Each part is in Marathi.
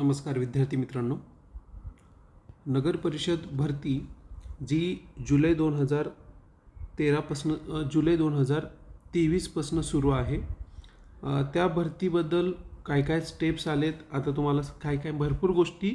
नमस्कार विद्यार्थी मित्रांनो. नगर परिषद भरती जी जुलै दोन हजार तेरापासनं जुलै दोन हजार तेवीसपासनं सुरू आहे. त्या भरतीबद्दल काय काय स्टेप्स आलेत? आता तुम्हाला काय काय भरपूर गोष्टी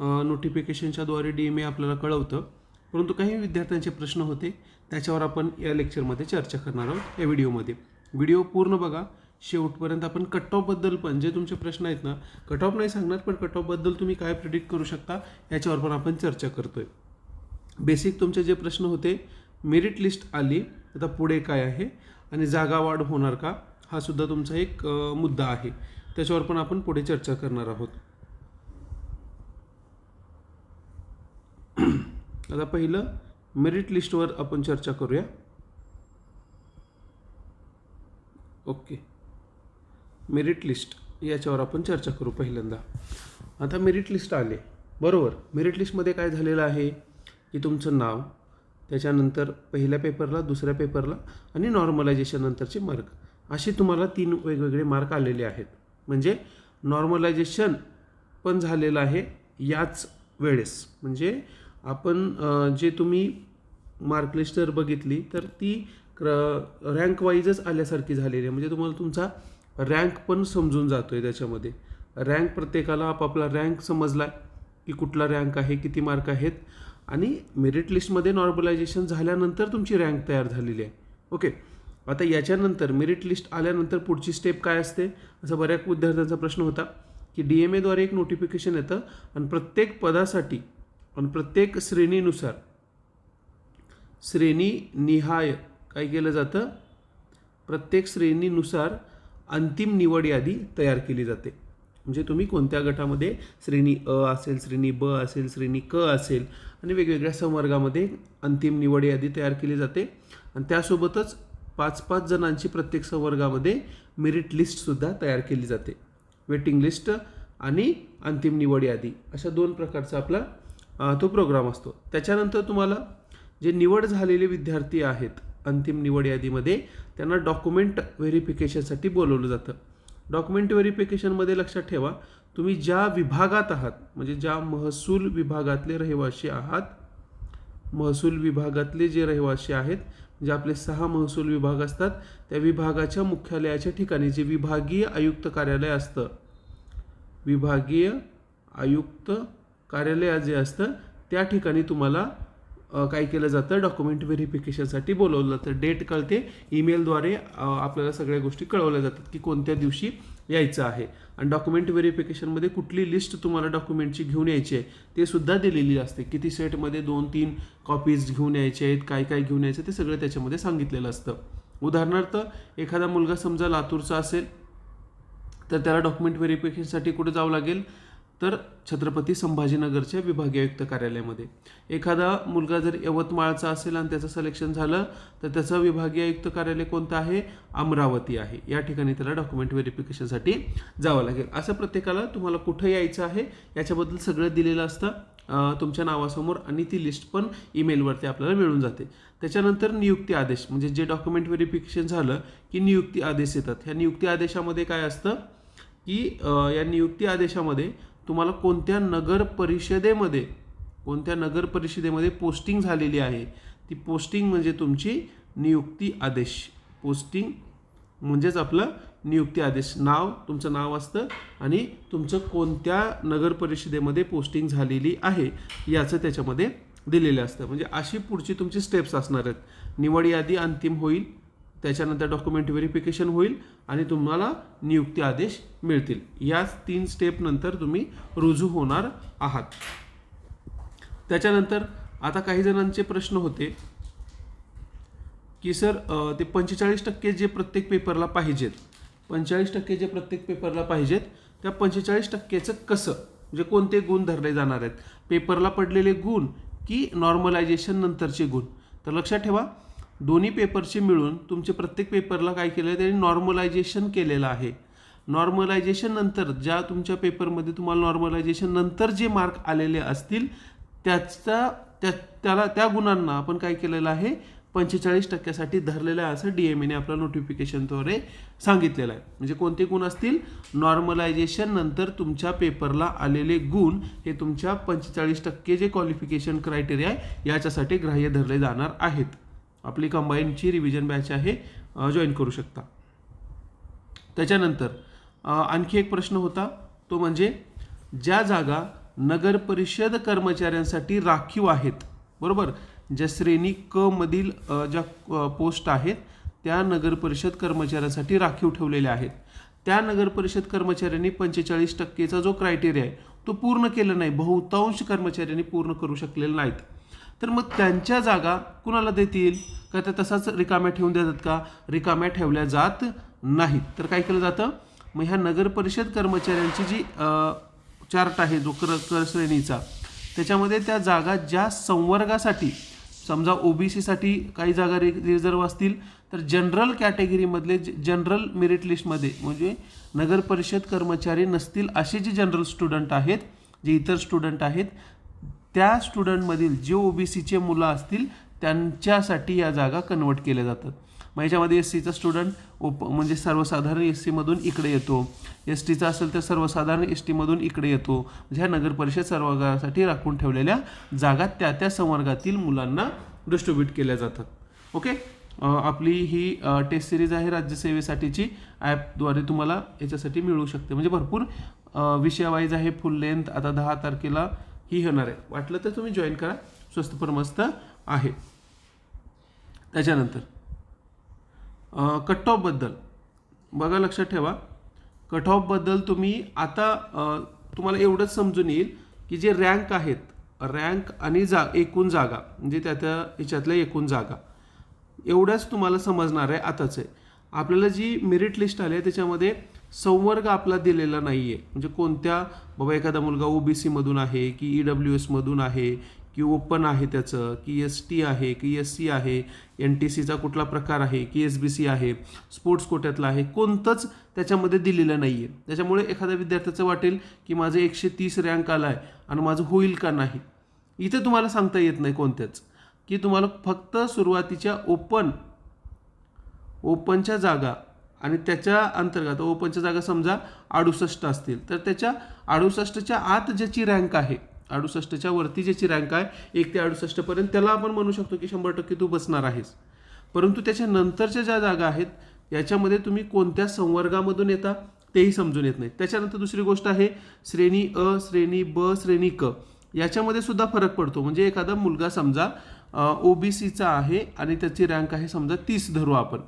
नोटिफिकेशनच्याद्वारे डी एम ए आपल्याला कळवतं. परंतु काही विद्यार्थ्यांचे प्रश्न होते. त्याच्यावर आपण या लेक्चरमध्ये चर्चा करणार आहोत या व्हिडिओमध्ये व्हिडिओ पूर्ण बघा. शेवटपर्यंत आपण कट ऑफबद्दल पण जे तुमचे प्रश्न आहेत ना कट ऑफ नाही सांगणार पण कट ऑफबद्दल तुम्ही काय प्रिडिक्ट करू शकता याच्यावर पण आपण चर्चा करतो आहे बेसिक तुमचे जे प्रश्न होते मेरिट लिस्ट आली आता पुढे काय आहे आणि जागा वाढ होणार का हा सुद्धा तुमचा एक मुद्दा आहे. त्याच्यावर पण आपण पुढे चर्चा करणार आहोत. आता पहिलं मेरिट लिस्टवर आपण चर्चा करूया. ओके. मेरिट लिस्ट याच्यावर आपण चर्चा करू पहिल्यांदा. आता मेरिट लिस्ट आले. बरोबर. मेरिट लिस्टमध्ये काय झालेलं आहे? की तुमचं नाव त्याच्यानंतर पहिल्या पेपरला दुसऱ्या पेपरला आणि नॉर्मलायझेशन नंतरचे मार्क असे तुम्हाला तीन वेगवेगळे मार्क आलेले आहेत. म्हणजे नॉर्मलायझेशन पण झालेलं आहे याच वेळेस. म्हणजे आपण जे तुम्ही मार्कलिस्ट जर बघितली तर ती रँक वाईजच आल्यासारखी झालेली आहे. म्हणजे तुम्हाला तुमचा रँक पण समजून जातो आहे त्याच्यामध्ये. रँक प्रत्येकाला आपापला रँक समजला की कुठला रँक आहे किती मार्क आहेत. आणि मेरिट लिस्टमध्ये नॉर्मलायझेशन झाल्यानंतर तुमची रँक तयार झालेली आहे. ओके आता याच्यानंतर मेरिट लिस्ट आल्यानंतर पुढची स्टेप काय असते? असं बऱ्याच विद्यार्थ्यांचा प्रश्न होता की डी एम एद्वारे एक नोटिफिकेशन येतं आणि प्रत्येक पदासाठी आणि प्रत्येक श्रेणीनुसार श्रेणी निहाय काय केलं जातं? प्रत्येक श्रेणीनुसार अंतिम निवड यादी तयार केली जाते. म्हणजे तुम्ही कोणत्या गटामध्ये श्रेणी अ असेल श्रेणी ब असेल श्रेणी क असेल आणि वेगवेगळ्या संवर्गामध्ये अंतिम निवड यादी तयार केली जाते. आणि त्यासोबतच पाच पाच जणांची प्रत्येक संवर्गामध्ये मेरिट लिस्टसुद्धा तयार केली जाते. वेटिंग लिस्ट आणि अंतिम निवड यादी. अशा दोन प्रकारचा आपला तो प्रोग्राम असतो. त्याच्यानंतर तुम्हाला जे निवड झालेले विद्यार्थी आहेत अंतिम निवड यादीमध्ये त्यांना डॉक्युमेंट व्हेरिफिकेशनसाठी बोलवलं जातं. डॉक्युमेंट व्हेरिफिकेशनमध्ये लक्षात ठेवा तुम्ही ज्या विभागात आहात म्हणजे ज्या महसूल विभागातले रहिवासी आहात महसूल विभागातले जे रहिवासी आहेत जे आपले सहा महसूल विभाग असतात त्या विभागाच्या मुख्यालयाच्या ठिकाणी जे विभागीय आयुक्त कार्यालय असतं विभागीय आयुक्त कार्यालय जे असतं त्या ठिकाणी तुम्हाला काय केलं जातं? डॉक्युमेंट व्हेरिफिकेशनसाठी बोलवलं जातं. डेट कळते. ईमेलद्वारे आपल्याला सगळ्या गोष्टी कळवल्या जातात की कोणत्या दिवशी यायचं आहे. आणि डॉक्युमेंट व्हेरिफिकेशनमध्ये कुठली लिस्ट तुम्हाला डॉक्युमेंटची घेऊन यायची आहे ते सुद्धा दिलेली असते. किती सेटमध्ये दोन तीन कॉपीज घेऊन यायचे आहेत काय काय घेऊन यायचं ते सगळं त्याच्यामध्ये सांगितलेलं असतं. उदाहरणार्थ एखादा मुलगा समजा लातूरचा असेल तर त्याला डॉक्युमेंट व्हेरिफिकेशनसाठी कुठे जावं लागेल? तर छत्रपती संभाजीनगरच्या विभागीय आयुक्त कार्यालयामध्ये. एखादा मुलगा जर यवतमाळचा असेल आणि त्याचं सिलेक्शन झालं तर त्याचं विभागीय आयुक्त कार्यालय कोणतं आहे? अमरावती आहे. या ठिकाणी त्याला डॉक्युमेंट व्हेरिफिकेशनसाठी जावं लागेल. असं प्रत्येकाला तुम्हाला कुठं यायचं आहे याच्याबद्दल सगळं दिलेलं असतं. तुमच्या नावासमोर आणि ती लिस्ट पण ईमेलवरती आपल्याला मिळून जाते. त्याच्यानंतर नियुक्ती आदेश म्हणजे जे डॉक्युमेंट व्हेरिफिकेशन झालं की नियुक्ती आदेश येतात. ह्या नियुक्ती आदेशामध्ये काय असतं? की या नियुक्ती आदेशामध्ये तुम्हाला कोणत्या नगर परिषदेमध्ये कोणत्या नगर परिषदेमध्ये पोस्टिंग झालेली आहे ती पोस्टिंग म्हणजे तुमची नियुक्ती आदेश. पोस्टिंग म्हणजेच आपलं नियुक्ती आदेश. नाव तुमचं नाव असतं आणि तुमचं कोणत्या नगर परिषदेमध्ये पोस्टिंग झालेली आहे याचं त्याच्यामध्ये दिलेलं असतं. म्हणजे अशी पुढची तुमची स्टेप्स असणार आहेत. निवड यादी अंतिम होईल. त्याच्यानंतर डॉक्युमेंट व्हेरिफिकेशन होईल आणि तुम्हाला नियुक्ती आदेश मिळतील. याच तीन स्टेप नंतर तुम्ही रुजू होणार आहात. त्याच्यानंतर आता काही जणांचे प्रश्न होते की सर ते पंचेचाळीस टक्के जे प्रत्येक पेपरला पाहिजेत पंचेचाळीस टक्के जे प्रत्येक पेपरला पाहिजेत त्या पंचेचाळीस टक्केचं कसं म्हणजे कोणते गुण धरले जाणार आहेत? पेपरला पडलेले गुण की नॉर्मलायझेशन नंतरचे गुण? तर लक्षात ठेवा दोन्ही पेपरचे मिळून तुमचे प्रत्येक पेपरला काय केलं आहे? त्यांनी नॉर्मलायझेशन केलेलं आहे. नॉर्मलायझेशन नंतर ज्या तुमच्या पेपरमध्ये तुम्हाला नॉर्मलायझेशन नंतर जे मार्क आलेले असतील त्याचा त्या त्याला त्या गुणांना आपण काय केलेलं आहे? पंचेचाळीस टक्क्यासाठी धरलेलं आहे असं डी एम एने आपल्या नोटिफिकेशनद्वारे सांगितलेलं आहे. म्हणजे कोणते गुण असतील? नॉर्मलायझेशन नंतर तुमच्या पेपरला आलेले गुण हे तुमच्या पंचेचाळीस टक्के जे क्वालिफिकेशन क्रायटेरिया आहे याच्यासाठी ग्राह्य धरले जाणार आहेत. आपली कंबाईनची रिव्हिजन बॅच आहे जॉईन करू शकता. त्याच्यानंतर आणखी एक प्रश्न होता तो म्हणजे ज्या जागा नगर परिषद कर्मचाऱ्यांसाठी राखीव आहेत बरोबर? ज्या श्रेणी क मधील ज्या पोस्ट आहेत त्या नगर परिषद कर्मचाऱ्यांसाठी राखीव ठेवलेल्या आहेत. त्या नगर परिषद कर्मचाऱ्यांनी पंचेचाळीस टक्केचा जो क्रायटेरिया आहे तो पूर्ण केला नाही. बहुतांश कर्मचाऱ्यांनी पूर्ण करू शकलेले नाहीत. तर मग त्यांच्या जागा कुणाला देतील? का त्या तसाच रिकाम्या ठेवून देतात का? रिकाम्या ठेवल्या जात नाहीत. तर काय केलं जातं? मग ह्या नगर परिषद कर्मचाऱ्यांची जी चार्ट आहे जो कर करश्रेणीचा त्याच्यामध्ये त्या जागा ज्या संवर्गासाठी समजा ओबीसीसाठी काही जागा रि रिझर्व असतील तर जनरल कॅटेगरीमधले जनरल मेरिट लिस्टमध्ये म्हणजे नगर परिषद कर्मचारी नसतील असे जे जनरल स्टुडंट आहेत जे इतर स्टुडंट आहेत त्या स्टुडंटमधील जे ओ बी सीचे मुलं असतील त्यांच्यासाठी या जागा कन्वर्ट केल्या जातात. मग याच्यामध्ये एस सीचा स्टुडंट ओप म्हणजे सर्वसाधारण एस सीमधून इकडे येतो. एस टीचा असेल तर सर्वसाधारण एस टीमधून इकडे येतो. म्हणजे ह्या नगरपरिषद परिषद राखून ठेवलेल्या जागा त्या त्या संवर्गातील मुलांना डिस्ट्रीब्यूट केल्या जातात. ओके आपली ही टेस्ट सिरीज आहे राज्यसेवेसाठीची ॲपद्वारे तुम्हाला याच्यासाठी मिळू शकते. म्हणजे भरपूर विषयवाईज आहे फुल लेंथ आता दहा तारखेला ही होणार आहे. वाटलं तर तुम्ही जॉईन करा. स्वस्त पण मस्त आहे. त्याच्यानंतर कट ऑफबद्दल बघा लक्षात ठेवा. कट ऑफबद्दल तुम्ही आता तुम्हाला एवढंच समजून येईल की जे रँक आहेत रँक आणि जा एकूण जागा म्हणजे त्या त्या ह्याच्यातल्या एकूण जागा एवढ्याच तुम्हाला समजणार आहे आताच. आहे आपल्याला जी मेरिट लिस्ट आली आहे त्याच्यामध्ये संवर्ग आपला दिलेला नाही आहे म्हणजे कोणत्या बाबा एखादा मुलगा ओ बी सीमधून आहे की ई डब्ल्यू एसमधून आहे की ओपन आहे त्याचं की एस टी आहे की एस सी आहे एन टी सीचा कुठला प्रकार आहे की एस बी सी आहे स्पोर्ट्स कोट्यातला आहे कोणतंच त्याच्यामध्ये दिलेलं नाही आहे त्याच्यामुळे एखाद्या विद्यार्थ्याचं वाटेल की माझं एकशे तीस रँक आला आहे आणि माझं होईल का नाही. इथे तुम्हाला सांगता येत नाही कोणत्याच. की तुम्हाला फक्त सुरुवातीच्या ओपन ओपनच्या जागा आणि त्याच्या अंतर्गत ओपनच्या जागा समजा अडुसष्ट असतील तर त्याच्या अडुसष्टच्या आत ज्याची रँक आहे अडुसष्टच्या वरती ज्याची रँक आहे एक ते अडुसष्टपर्यंत त्याला आपण म्हणू शकतो की शंभर टक्के तू बसणार आहेस. परंतु त्याच्या नंतरच्या ज्या जागा आहेत याच्यामध्ये तुम्ही कोणत्या संवर्गामधून येता तेही समजून येत नाही. त्याच्यानंतर दुसरी गोष्ट आहे श्रेणी अ श्रेणी ब श्रेणी क. याच्यामध्ये सुद्धा फरक पडतो. म्हणजे एखादा मुलगा समजा ओ बी सीचा आहे आणि त्याची रँक आहे समजा तीस धरू आपण.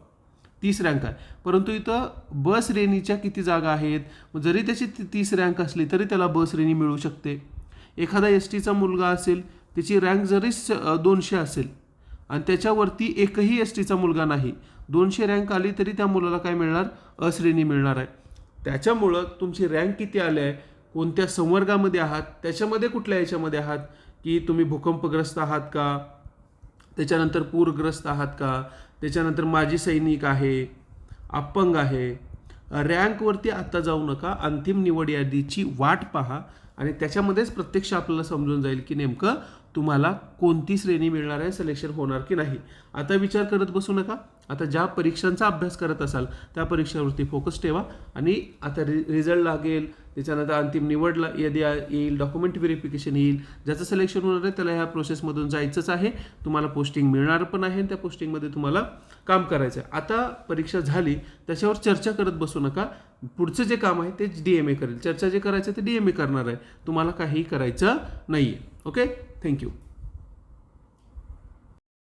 तीस रँक आहे. परंतु इथं ब श्रेणीच्या किती जागा आहेत? जरी त्याची ती- तीस रँक असली तरी त्याला ब श्रेणी मिळू शकते. एखादा एस टीचा मुलगा असेल त्याची रँक जरी दोनशे असेल आणि त्याच्यावरती एकही एस टीचा मुलगा नाही दोनशे रँक आली तरी त्या मुलाला काय मिळणार? अश्रेणी मिळणार आहे. त्याच्यामुळं तुमची रँक किती आली आहे? कोणत्या संवर्गामध्ये आहात? त्याच्यामध्ये कुठल्या याच्यामध्ये आहात? की तुम्ही भूकंपग्रस्त आहात का? त्याच्यानंतर पूरग्रस्त आहात का? त्याच्यानंतर माजी सैनिक आहे अपंग आहे. रँकवरती आत्ता जाऊ नका अंतिम निवड यादीची वाट पहा आणि त्याच्यामध्येच प्रत्यक्ष आपल्याला समजून जाईल की नेमकं तुम्हाला कोणती श्रेणी मिळणार आहे सिलेक्शन होणार की नाही. आता विचार करत बसू नका. आता ज्या परीक्षांचा अभ्यास करत असाल त्या परीक्षावरती फोकस ठेवा आणि आता रि रिझल्ट लागेल त्याच्यानंतर अंतिम निवड ला- येईल डॉक्युमेंट व्हेरिफिकेशन येईल ज्याचं सिलेक्शन होणार आहे त्याला ह्या प्रोसेसमधून जायचंच आहे. तुम्हाला पोस्टिंग मिळणार पण आहे त्या पोस्टिंगमध्ये तुम्हाला काम करायचं आहे आता परीक्षा झाली त्याच्यावर चर्चा करत बसू नका. पुढचं जे काम आहे ते डी एम ए करेल. चर्चा जे करायचं आहे ते डी एम ए करणार आहे. तुम्हाला काहीही करायचं नाही आहे ओके थँक्यू